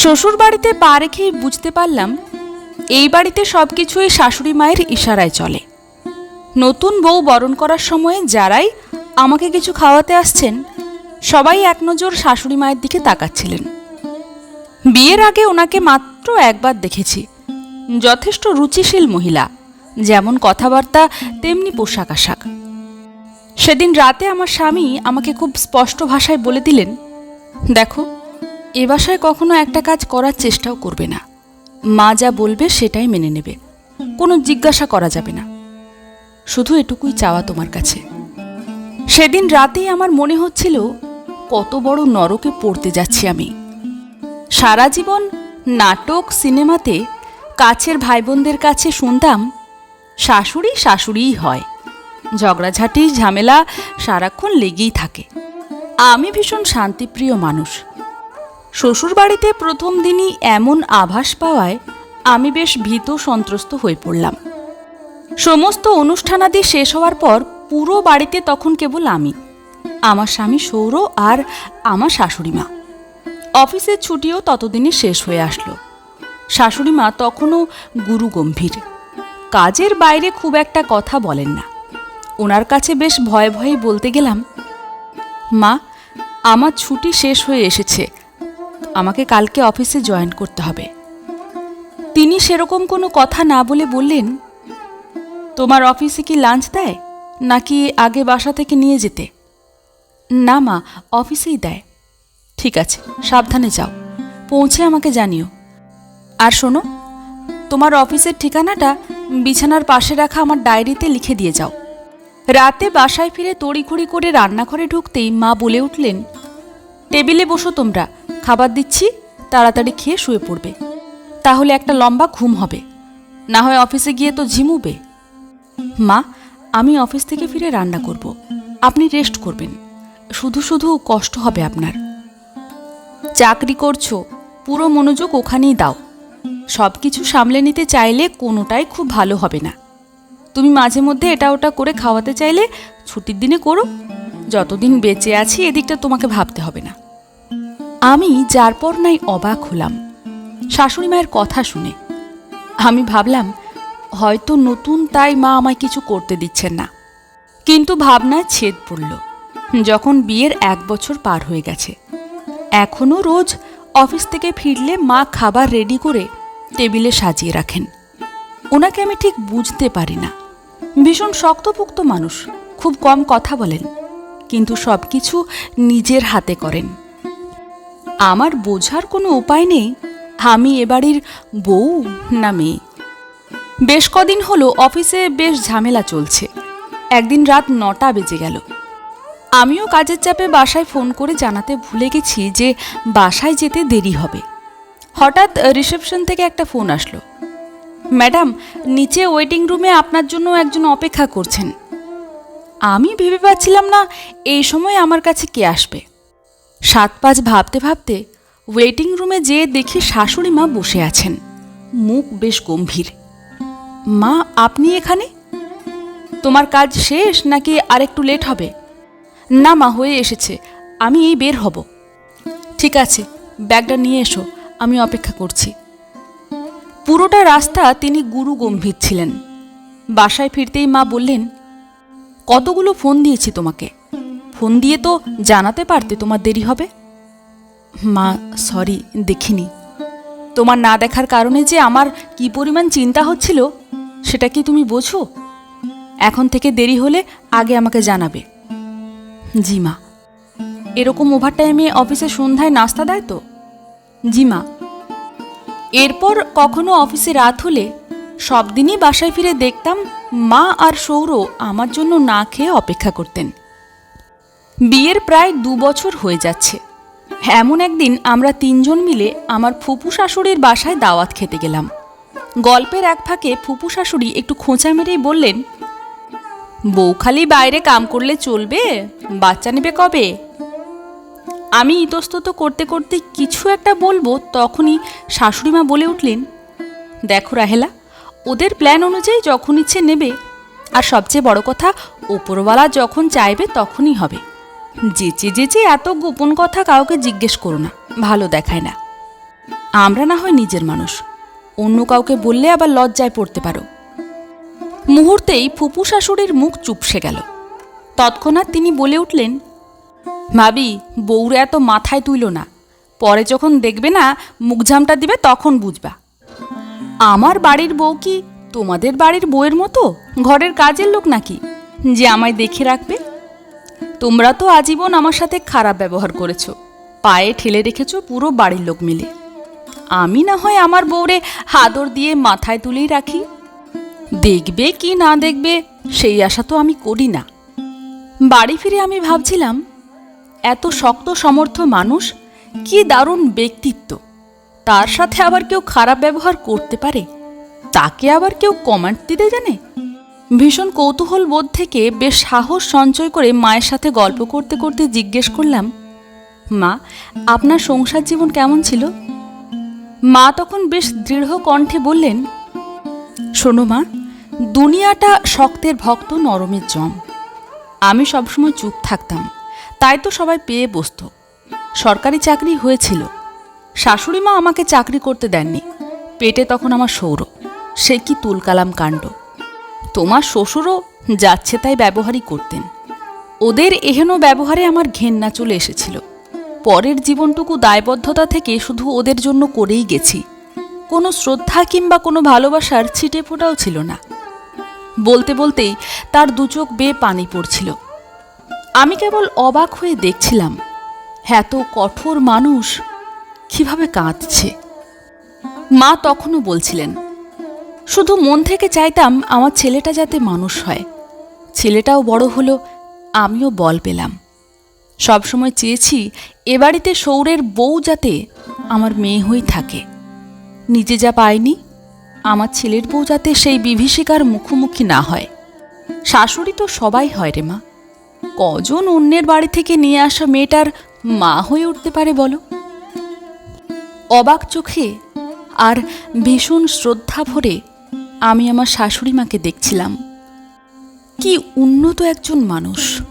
শ্বশুর বাড়িতে পা রেখেই বুঝতে পারলাম, এই বাড়িতে সব কিছুই শাশুড়ি মায়ের ইশারায় চলে। নতুন বউ বরণ করার সময় যারাই আমাকে কিছু খাওয়াতে আসছেন, সবাই এক নজর শাশুড়ি মায়ের দিকে তাকাচ্ছিলেন। বিয়ের আগে ওনাকে মাত্র একবার দেখেছি। যথেষ্ট রুচিশীল মহিলা, যেমন কথাবার্তা, তেমনি পোশাক আশাক। সেদিন রাতে আমার স্বামী আমাকে খুব স্পষ্ট ভাষায় বলে দিলেন, দেখো এ বাসায় কখনো একটা কাজ করার চেষ্টাও করবে না। মা যা বলবে সেটাই মেনে নেবে। কোনো জিজ্ঞাসা করা যাবে না। শুধু এটুকুই চাওয়া তোমার কাছে। সেদিন রাতেই আমার মনে হচ্ছিল, কত বড় নরকে পড়তে যাচ্ছি আমি। সারা জীবন নাটক, সিনেমাতে কাছের ভাই বোনদের কাছে শুনতাম, শাশুড়ি শাশুড়িই হয়। ঝগড়াঝাটি, ঝামেলা সারাক্ষণ লেগেই থাকে। আমি ভীষণ শান্তিপ্রিয় মানুষ। শ্বশুরবাড়িতে প্রথম দিনই এমন আভাস পাওয়ায় আমি বেশ ভীত সন্ত্রস্ত হয়ে পড়লাম। সমস্ত অনুষ্ঠানাদি শেষ হওয়ার পর পুরো বাড়িতে তখন কেবল আমি, আমার স্বামী সৌর আর আমার শাশুড়ি মা। অফিসের ছুটিও ততদিনে শেষ হয়ে আসলো। শাশুড়ি মা তখনও গুরু গম্ভীর কাজের বাইরে খুব একটা কথা বলেন না। ওনার কাছে বেশ ভয়ে ভয়ে বলতে গেলাম, মা, আমার ছুটি শেষ হয়ে এসেছে। আমাকে কালকে অফিসে জয়েন করতে হবে। তিনি সেরকম কোনো কথা না বলে বললেন, তোমার অফিসে কি লাঞ্চ দেয়, নাকি আগে বাসা থেকে নিয়ে যেতে? না মা, অফিসেই দেয়। ঠিক আছে, সাবধানে যাও, পৌঁছে আমাকে জানিও। আর শোনো, তোমার অফিসের ঠিকানাটা বিছানার পাশে রাখা আমার ডায়েরিতে লিখে দিয়ে যাও। রাতে বাসায় ফিরে তড়িঘড়ি করে রান্নাঘরে ঢুকতেই মা বলে উঠলেন, টেবিলে বসো তোমরা খাবার দিচ্ছি, তাড়াতাড়ি খেয়ে শুয়ে পড়বে। তাহলে একটা লম্বা ঘুম হবে। না হয় অফিসে গিয়ে তো ঝিমুবে। মা, আমি অফিস থেকে ফিরে রান্না করব। আপনি রেস্ট করবেন। শুধু শুধু কষ্ট হবে আপনার। চাকরি করছ, পুরো মনোযোগ ওখানেই দাও। সব কিছু সামলে নিতে চাইলে কোনোটাই খুব ভালো হবে না। তুমি মাঝে মধ্যে এটা ওটা করে খাওয়াতে চাইলে ছুটির দিনে করো। যতদিন বেঁচে আছি, এদিকটা তোমাকে ভাবতে হবে না। আমি যার পর নাই অবাক হলাম। শাশুড়ি মায়ের কথা শুনে। আমি ভাবলাম, হয়তো নতুন তাই মা আমায় কিছু করতে দিচ্ছেন না। কিন্তু ভাবনায় ছেদ পড়ল। যখন বিয়ের এক বছর পার হয়ে গেছে। এখনও রোজ অফিস থেকে ফিরলে মা খাবার রেডি করে টেবিলে সাজিয়ে রাখেন। ওনাকে আমি ঠিক বুঝতে পারি না। ভীষণ শক্তপুক্ত মানুষ, খুব কম কথা বলেন। কিন্তু সব কিছু নিজের হাতে করেন। আমার বোঝার কোনো উপায় নেই? আমি এবাড়ির বউ না মেয়ে? বেশ কদিন হলো, অফিসে বেশ ঝামেলা চলছে। একদিন রাত নটা বেজে গেল। আমিও কাজের চাপে বাসায় ফোন করে জানাতে ভুলে গেছি যে বাসায় যেতে দেরি হবে। হঠাৎ রিসেপশন থেকে একটা ফোন আসলো। ম্যাডাম, নিচে ওয়েটিং রুমে আপনার জন্য একজন অপেক্ষা করছেন। আমি ভেবে পাচ্ছিলাম না, এই সময় আমার কাছে কে আসবে। সাত পাঁচ ভাবতে ভাবতে ওয়েটিং রুমে যেয়ে দেখি শাশুড়ি মা বসে আছেন। মুখ বেশ গম্ভীর। মা, আপনি এখানে? তোমার কাজ শেষ নাকি আর একটু লেট হবে? না মা, হয়ে এসেছে। আমি এই বের হব। ঠিক আছে, ব্যাগটা নিয়ে এসো, আমি অপেক্ষা করছি। পুরোটা রাস্তা তিনি গুরু গম্ভীর ছিলেন। বাসায় ফিরতেই মা বললেন, কতগুলো ফোন দিয়েছি তোমাকে? ফোন দিয়ে তো জানাতে পারতে তোমার দেরি হবে। মা সরি দেখিনি। তোমার না দেখার কারণে যে আমার কি পরিমাণ চিন্তা হচ্ছিল, সেটা কি তুমি বোঝো? এখন থেকে দেরি হলে আগে আমাকে জানাবে। জি মা। এরকম ওভারটাইমে অফিসে সন্ধ্যায় নাস্তা দেয় তো? জি মা। এরপর কখনো অফিসে রাত হলে সব দিনই বাসায় ফিরে দেখতাম মা আর সৌর আমার জন্য না খেয়ে অপেক্ষা করতেন। বিয়ের প্রায় দু বছর হয়ে যাচ্ছে। এমন একদিন আমরা তিনজন মিলে আমার ফুপু শাশুড়ির বাসায় দাওয়াত খেতে গেলাম। গল্পের এক ফাঁকে ফুপু শাশুড়ি একটু খোঁচা মেরেই বললেন, বউ খালি বাইরে কাম করলে চলবে? বাচ্চা নেবে কবে? আমি ইতস্তত করতে করতে কিছু একটা বলব তখনই শাশুড়িমা বলে উঠলেন, দেখো রাহেলা, ওদের প্ল্যান অনুযায়ী যখন ইচ্ছে নেবে, আর সবচেয়ে বড় কথা ওপরওয়ালা যখন চাইবে তখনই হবে। যেচে যেচে এত গোপন কথা কাউকে জিজ্ঞেস করো না, ভালো দেখায় না। আমরা না হয় নিজের মানুষ, অন্য কাউকে বললে আবার লজ্জায় পড়তে পারো। মুহূর্তেই ফুপু শাশুড়ির মুখ চুপসে গেল। তৎক্ষণাৎ তিনি বলে উঠলেন, ভাবি, বউরে এত মাথায় তুইল না। পরে যখন দেখবে না, মুখঝামটা দিবে তখন বুঝবা। আমার বাড়ির বউ কি তোমাদের বাড়ির বউয়ের মতো? ঘরের কাজের লোক নাকি? যে আমায় দেখে রাখবে তোমরা তো আজীবন আমার সাথে খারাপ ব্যবহার করেছ। পায়ে ঠেলে রেখেছো পুরো বাড়ির লোক মিলে। আমি না হয় আমার বউরে হাদর দিয়ে মাথায় তুলেই রাখি। দেখবে কি না দেখবে, সেই আশা তো আমি করি না। বাড়ি ফিরে আমি ভাবছিলাম, এত শক্ত সমর্থ মানুষ, কি দারুণ ব্যক্তিত্ব। তার সাথে আবার কেউ খারাপ ব্যবহার করতে পারে? তাকে আবার কেউ কমেন্ট দিতে জানে? ভীষণ কৌতূহল বোধ থেকে বেশ সাহস সঞ্চয় করে মায়ের সাথে গল্প করতে করতে জিজ্ঞেস করলাম, মা, আপনার সংসার জীবন কেমন ছিল? মা তখন বেশ দৃঢ় কণ্ঠে বললেন, শোনো মা, দুনিয়াটা শক্তের ভক্ত, নরমের জম। আমি সবসময় চুপ থাকতাম, তাই তো সবাই পেয়ে বসত। সরকারি চাকরি হয়েছিল। শাশুড়ি মা আমাকে চাকরি করতে দেননি। পেটে তখন আমার সৌর সে কি তুলকালাম কাণ্ড। তোমার শ্বশুরও যাচ্ছে তাই ব্যবহারই করতেন। ওদের এহেন ব্যবহারে আমার ঘেন্না চলে এসেছিল। পরের জীবনটুকু দায়বদ্ধতা থেকে শুধু ওদের জন্য করেই গেছি। কোনো শ্রদ্ধা কিংবা কোনো ভালোবাসার ছিটে ফোটাও ছিল না। বলতে বলতেই তার দুচোখ বেয়ে পানি পড়ছিল। আমি কেবল অবাক হয়ে দেখছিলাম, এত কঠোর মানুষ কীভাবে কাঁদছে। মা তখনও বলছিলেন শুধু মন থেকে চাইতাম আমার ছেলেটা যাতে মানুষ হয়। ছেলেটাও বড় হলো, আমিও বল পেলাম। সবসময় চেয়েছি এ বাড়িতে সৌরের বউ যাতে আমার মেয়ে হয়ে থাকে। নিজে যা পাইনি, আমার ছেলের বউ যাতে সেই বিভীষিকার মুখোমুখি না হয়। শাশুড়ি তো সবাই হয় রে মা। কজন অন্যের বাড়ি থেকে নিয়ে আসা মেয়েটার মা হয়ে উঠতে পারে বলো? অবাক চোখে আর ভীষণ শ্রদ্ধা ভরে আমি আমার শাশুড়ি মাকে দেখছিলাম। কি উন্নত একজন মানুষ।